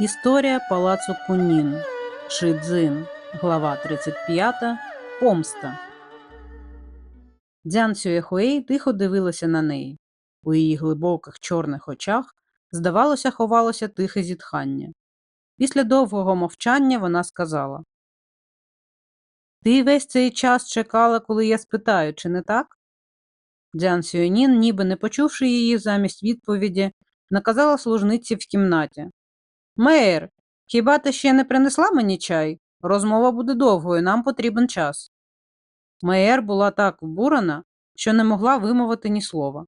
Історія палацу Кунін. Шидзин. Глава 35. Помста. Дзян Сюєхуей тихо дивилася на неї. У її глибоких чорних очах, здавалося, ховалося тихе зітхання. Після довгого мовчання вона сказала Ти весь цей час чекала, коли я спитаю, чи не так? Дзян Сюєнін, ніби не почувши її замість відповіді, наказала служниці в кімнаті. Мейер, хіба ти ще не принесла мені чай? Розмова буде довгою, нам потрібен час. Мейер була так вбурена, що не могла вимовити ні слова.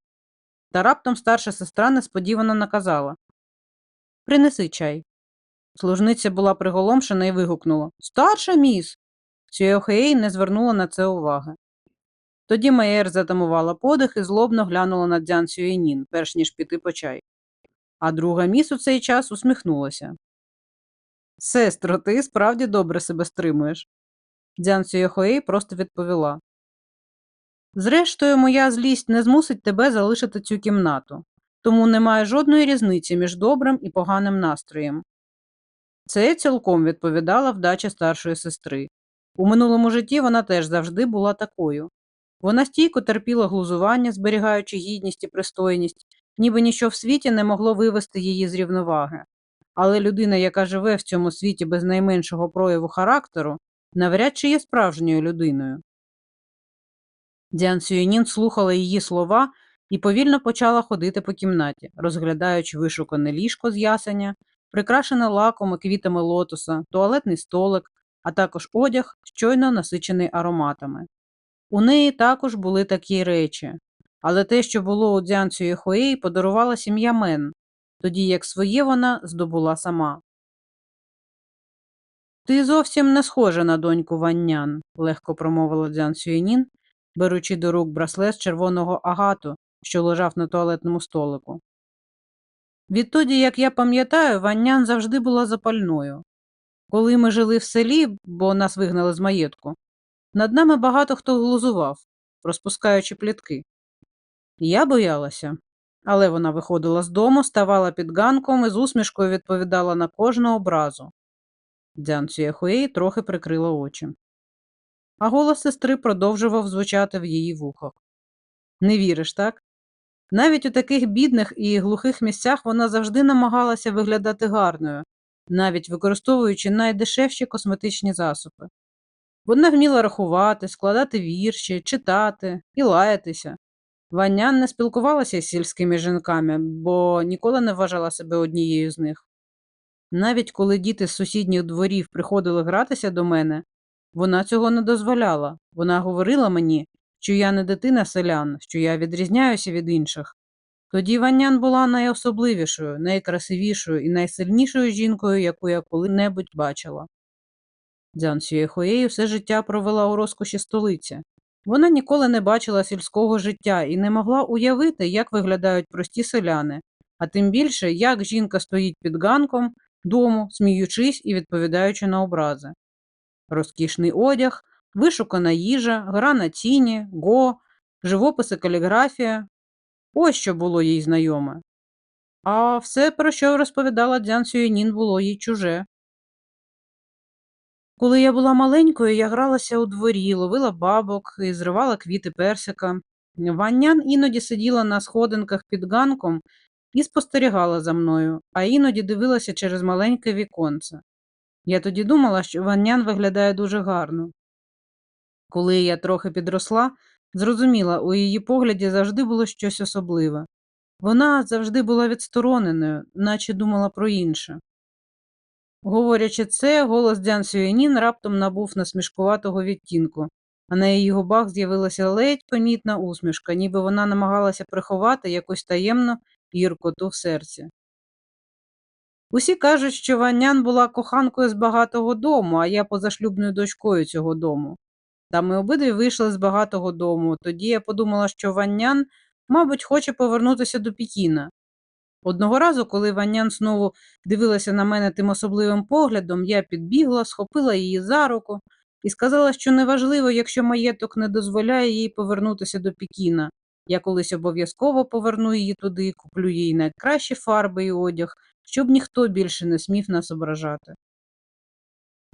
Та раптом старша сестра несподівано наказала Принеси чай. Служниця була приголомшена і вигукнула Старша міс. Сюєхеї не звернула на це уваги. Тоді Мейер затамувала подих і злобно глянула на Дзян Сюєнін, перш ніж піти по чай а друга міс у цей час усміхнулася. Сестро, ти справді добре себе стримуєш. Дзян Сюєхоей просто відповіла. Зрештою, моя злість не змусить тебе залишити цю кімнату, тому немає жодної різниці між добрим і поганим настроєм. Це цілком відповідала вдача старшої сестри. У минулому житті вона теж завжди була такою. Вона стійко терпіла глузування, зберігаючи гідність і пристойність, ніби ніщо в світі не могло вивести її з рівноваги. Але людина, яка живе в цьому світі без найменшого прояву характеру, навряд чи є справжньою людиною. Діан Сюєнін слухала її слова і повільно почала ходити по кімнаті, розглядаючи вишукане ліжко з ясеня, прикрашене лаком і квітами лотоса, туалетний столик, а також одяг, щойно насичений ароматами. У неї також були такі речі, але те, що було у дзянцю Єхоєї, подарувала сім'я Мен, тоді як своє вона здобула сама. Ти зовсім не схожа на доньку Ваннян, легко промовила Дзян Сюєнін, беручи до рук браслет з червоного агату, що лежав на туалетному столику. Відтоді, як я пам'ятаю, Ваннян завжди була запальною. Коли ми жили в селі, бо нас вигнали з маєтку, над нами багато хто глузував, розпускаючи плітки. Я боялася, але вона виходила з дому, ставала під ганком і з усмішкою відповідала на кожну образу. Дзян Цюєхуєй трохи прикрила очі. А голос сестри продовжував звучати в її вухах. Не віриш, так? Навіть у таких бідних і глухих місцях вона завжди намагалася виглядати гарною, навіть використовуючи найдешевші косметичні засоби. Вона вміла рахувати, складати вірші, читати і лаятися. Ванян не спілкувалася з сільськими жінками, бо ніколи не вважала себе однією з них. Навіть коли діти з сусідніх дворів приходили гратися до мене, вона цього не дозволяла. Вона говорила мені, що я не дитина селян, що я відрізняюся від інших. Тоді Ванян була найособливішою, найкрасивішою і найсильнішою жінкою, яку я коли-небудь бачила. Дзян Сюєхоєю все життя провела у розкоші столиці. Вона ніколи не бачила сільського життя і не могла уявити, як виглядають прості селяни, а тим більше, як жінка стоїть під ганком дому, сміючись і відповідаючи на образи. Розкішний одяг, вишукана їжа, гра на тіні, го, живописи каліграфія ось що було їй знайоме. А все, про що розповідала Дзян Сюєнін, було їй чуже. Коли я була маленькою, я гралася у дворі, ловила бабок і зривала квіти персика. Ваннян іноді сиділа на сходинках під ганком і спостерігала за мною, а іноді дивилася через маленьке віконце. Я тоді думала, що Ваннян виглядає дуже гарно. Коли я трохи підросла, зрозуміла, у її погляді завжди було щось особливе. Вона завжди була відстороненою, наче думала про інше. Говорячи це, голос Дзян Сюєнін раптом набув насмішкуватого відтінку, а на її губах з'явилася ледь помітна усмішка, ніби вона намагалася приховати якусь таємну гіркоту в серці. Усі кажуть, що Ванян була коханкою з багатого дому, а я позашлюбною дочкою цього дому. Та ми обидві вийшли з багатого дому. Тоді я подумала, що Ванян, мабуть, хоче повернутися до Пікіна. Одного разу, коли Ванян знову дивилася на мене тим особливим поглядом, я підбігла, схопила її за руку і сказала, що неважливо, якщо маєток не дозволяє їй повернутися до Пікіна, Я колись обов'язково поверну її туди куплю їй найкращі фарби і одяг, щоб ніхто більше не смів нас ображати.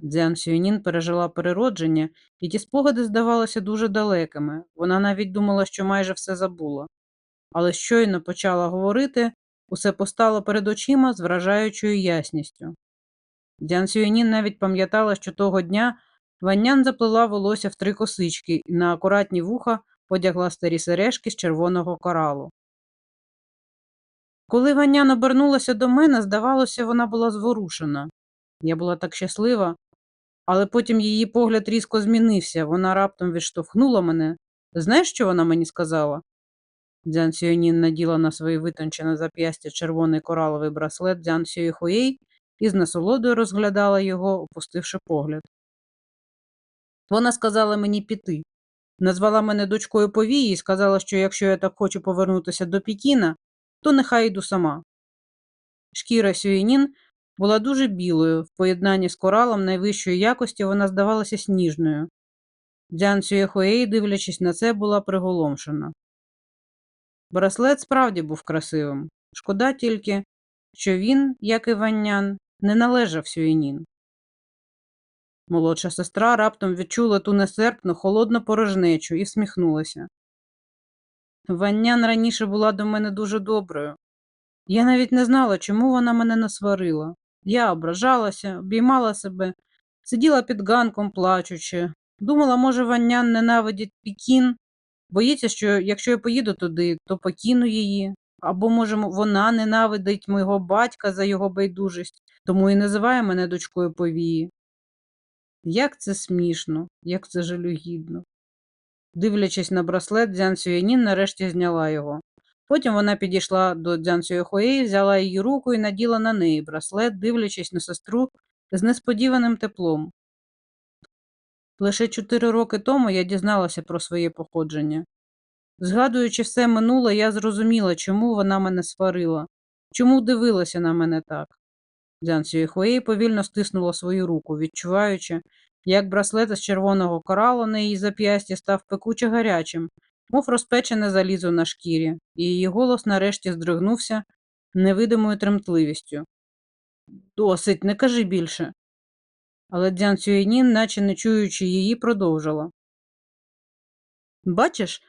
Дзян Сюєнін пережила переродження, і ті спогади здавалися дуже далекими. Вона навіть думала, що майже все забула. Але щойно почала говорити, усе постало перед очима з вражаючою ясністю. Дзян Сюєнін навіть пам'ятала, що того дня Ваннян заплела волосся в три косички і на акуратні вуха одягла старі сережки з червоного коралу. Коли Ванян обернулася до мене, здавалося, вона була зворушена. Я була так щаслива, але потім її погляд різко змінився. Вона раптом відштовхнула мене. Знаєш, що вона мені сказала? Дзян Сюєнін наділа на своє витончене зап'ястя червоний кораловий браслет Дзян Сюєхуєй і з насолодою розглядала його, опустивши погляд. Вона сказала мені піти. Назвала мене дочкою повії і сказала, що якщо я так хочу повернутися до Пекіна, то нехай йду сама. Шкіра Сюєнін була дуже білою, в поєднанні з коралом найвищої якості вона здавалася сніжною. Дзян Сюєхуей, дивлячись на це, була приголомшена. Браслет справді був красивим. Шкода тільки, що він, як і Ваннян, не належав Сюєнін. Молодша сестра раптом відчула ту несерпну, холодну порожнечу і всміхнулася. Ваннян раніше була до мене дуже доброю. Я навіть не знала, чому вона мене насварила. Я ображалася, обіймала себе, сиділа під ганком, плачучи. Думала, може, Ваннян ненавидить Пекін, боїться, що якщо я поїду туди, то покину її. Або, може, вона ненавидить мого батька за його байдужість, тому і називає мене дочкою повії. Як це смішно, як це жалюгідно. Дивлячись на браслет, Дзян Сюєнін нарешті зняла його. Потім вона підійшла до Дзян Сюєхуєї, взяла її руку і наділа на неї браслет, дивлячись на сестру з несподіваним теплом. Лише чотири роки тому я дізналася про своє походження. Згадуючи все минуле, я зрозуміла, чому вона мене сварила, чому дивилася на мене так. Дзян Сюєхуєй повільно стиснула свою руку, відчуваючи, як браслет з червоного коралу на її зап'ясті став пекуче гарячим, мов розпечене залізо на шкірі, і її голос нарешті здригнувся невидимою тремтливістю. Досить, не кажи більше. Але Дзян Сюєнін, наче не чуючи її, продовжила. Бачиш,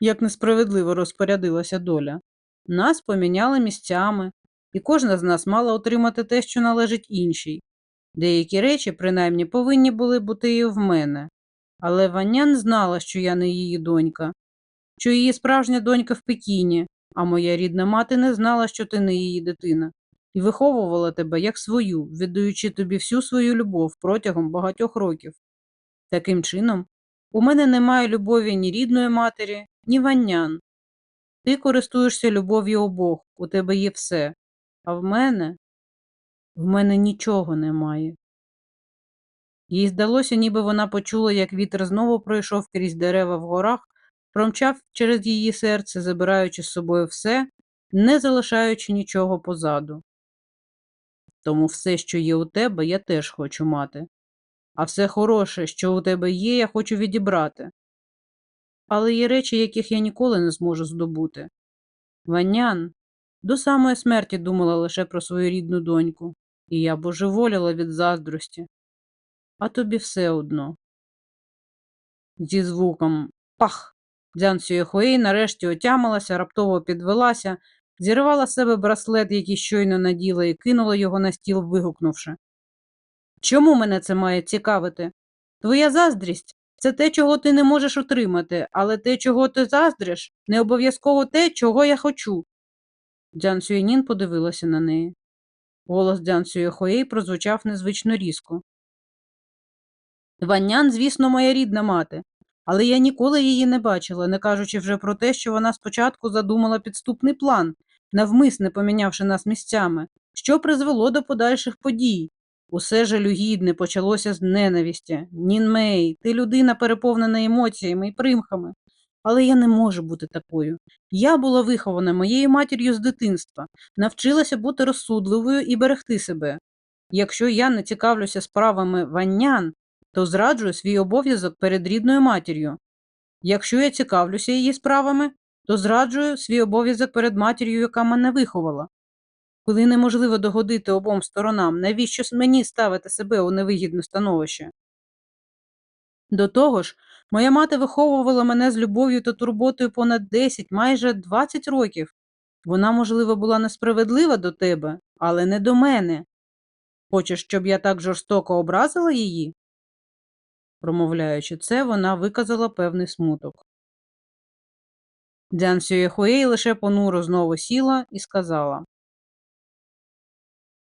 як несправедливо розпорядилася доля. Нас поміняли місцями, і кожна з нас мала отримати те, що належить іншій. Деякі речі, принаймні, повинні були бути і в мене. Але Ванян знала, що я не її донька, що її справжня донька в Пекіні, а моя рідна мати не знала, що ти не її дитина, і виховувала тебе як свою, віддаючи тобі всю свою любов протягом багатьох років. Таким чином, у мене немає любові ні рідної матері, ні ванян. Ти користуєшся любов'ю обох, у тебе є все, а в мене в мене нічого немає. Їй здалося, ніби вона почула, як вітер знову пройшов крізь дерева в горах, промчав через її серце, забираючи з собою все, не залишаючи нічого позаду. Тому все, що є у тебе, я теж хочу мати, а все хороше, що у тебе є, я хочу відібрати. Але є речі, яких я ніколи не зможу здобути. Ванян до самої смерті думала лише про свою рідну доньку, і я божеволіла від заздрості. А тобі все одно. Зі звуком пах. Дзян Сюєхуей нарешті отямилася, раптово підвелася, зірвала з себе браслет, який щойно наділа, і кинула його на стіл, вигукнувши. Чому мене це має цікавити? Твоя заздрість це те, чого ти не можеш отримати, але те, чого ти заздриш, не обов'язково те, чого я хочу. Дзян Сюєнін подивилася на неї. Голос Дзян Сюєхуей прозвучав незвично різко. Ванян, звісно, моя рідна мати, але я ніколи її не бачила, не кажучи вже про те, що вона спочатку задумала підступний план, навмисне помінявши нас місцями, що призвело до подальших подій. Усе жалюгідне почалося з ненависті. Нінмей, ти людина, переповнена емоціями і примхами. Але я не можу бути такою. Я була вихована моєю матір'ю з дитинства, навчилася бути розсудливою і берегти себе. Якщо я не цікавлюся справами ванян, то зраджую свій обов'язок перед рідною матір'ю. Якщо я цікавлюся її справами, то зраджую свій обов'язок перед матір'ю, яка мене виховала. Коли неможливо догодити обом сторонам, навіщо мені ставити себе у невигідне становище? До того ж, моя мати виховувала мене з любов'ю та турботою понад 10, майже 20 років. Вона, можливо, була несправедлива до тебе, але не до мене. Хочеш, щоб я так жорстоко образила її? Промовляючи це, вона виказала певний смуток. Дзян Сюєхуей лише понуро знову сіла і сказала.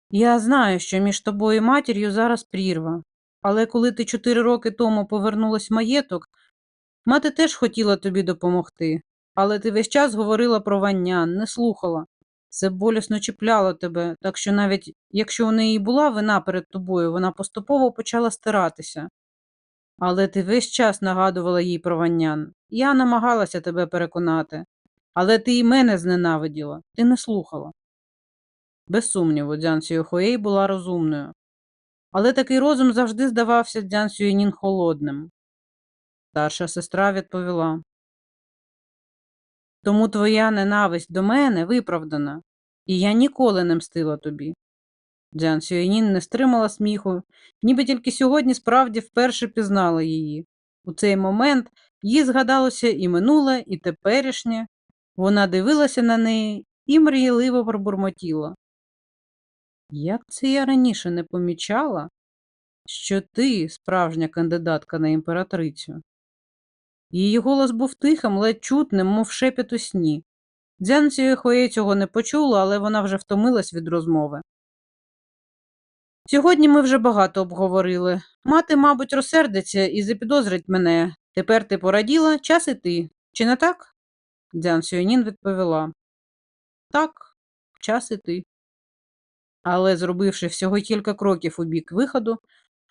Я знаю, що між тобою і матір'ю зараз прірва, але коли ти чотири роки тому повернулась в маєток, мати теж хотіла тобі допомогти, але ти весь час говорила про ваннян, не слухала. Це болісно чіпляло тебе, так що навіть якщо у неї була вина перед тобою, вона поступово почала стиратися. Але ти весь час нагадувала їй про ваннян. Я намагалася тебе переконати, але ти і мене зненавиділа, ти не слухала. Без сумніву, Дзян Сюєхуей була розумною. Але такий розум завжди здавався Дзян Сюєнін холодним. Старша сестра відповіла. Тому твоя ненависть до мене виправдана, і я ніколи не мстила тобі. Дзян Сюєнін не стримала сміху, ніби тільки сьогодні справді вперше пізнала її. У цей момент їй згадалося і минуле, і теперішнє. Вона дивилася на неї і мрійливо пробурмотіла. Як це я раніше не помічала, що ти справжня кандидатка на імператрицю? Її голос був тихим, ледь чутним, мов шепіт у сні. Дзян Сюєхуей цього не почула, але вона вже втомилась від розмови. Сьогодні ми вже багато обговорили. Мати, мабуть, розсердиться і запідозрить мене. Тепер ти пораділа, час іти. Чи не так? Дзян Сюєнін відповіла. Так, час іти. Але, зробивши всього кілька кроків у бік виходу,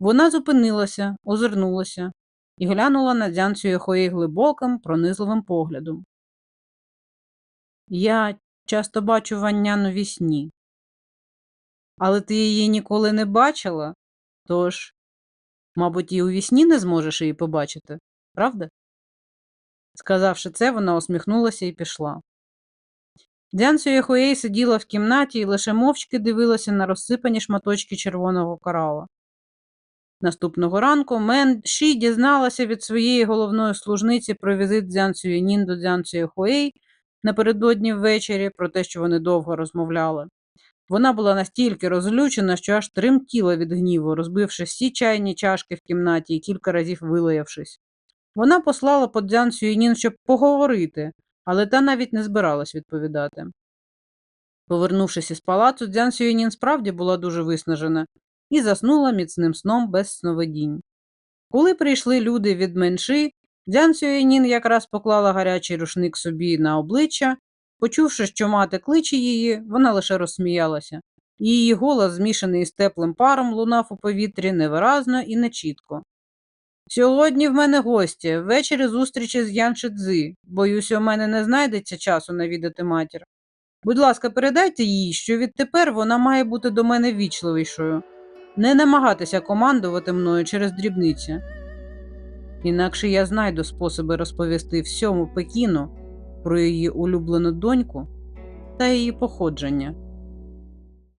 вона зупинилася, озирнулася і глянула на Дзян Сюєхої глибоким, пронизливим поглядом. Я часто бачу Ванняну вісні. Але ти її ніколи не бачила, тож, мабуть, і у вісні не зможеш її побачити, правда? Сказавши це, вона усміхнулася і пішла. Дзян Сюєхуей сиділа в кімнаті і лише мовчки дивилася на розсипані шматочки червоного корала. Наступного ранку Мен Ші дізналася від своєї головної служниці про візит Дзян Сюєнін до Дзян Сюєхуей напередодні ввечері про те, що вони довго розмовляли. Вона була настільки розлючена, що аж тремтіла від гніву, розбивши всі чайні чашки в кімнаті і кілька разів вилаявшись. Вона послала по Дзян Сюєнін, щоб поговорити, але та навіть не збиралась відповідати. Повернувшись із палацу, Дзян Сюєнін справді була дуже виснажена і заснула міцним сном без сновидінь. Коли прийшли люди від менши, Дзян Сюєнін якраз поклала гарячий рушник собі на обличчя. Почувши, що мати кличе її, вона лише розсміялася, її голос, змішаний із теплим паром, лунав у повітрі невиразно і нечітко. Сьогодні в мене гості, ввечері зустрічі з Ян Шидзи. Боюся, у мене не знайдеться часу навідати матір. Будь ласка, передайте їй, що відтепер вона має бути до мене вічливішою, не намагатися командувати мною через дрібниці. Інакше я знайду способи розповісти всьому Пекіну про її улюблену доньку та її походження.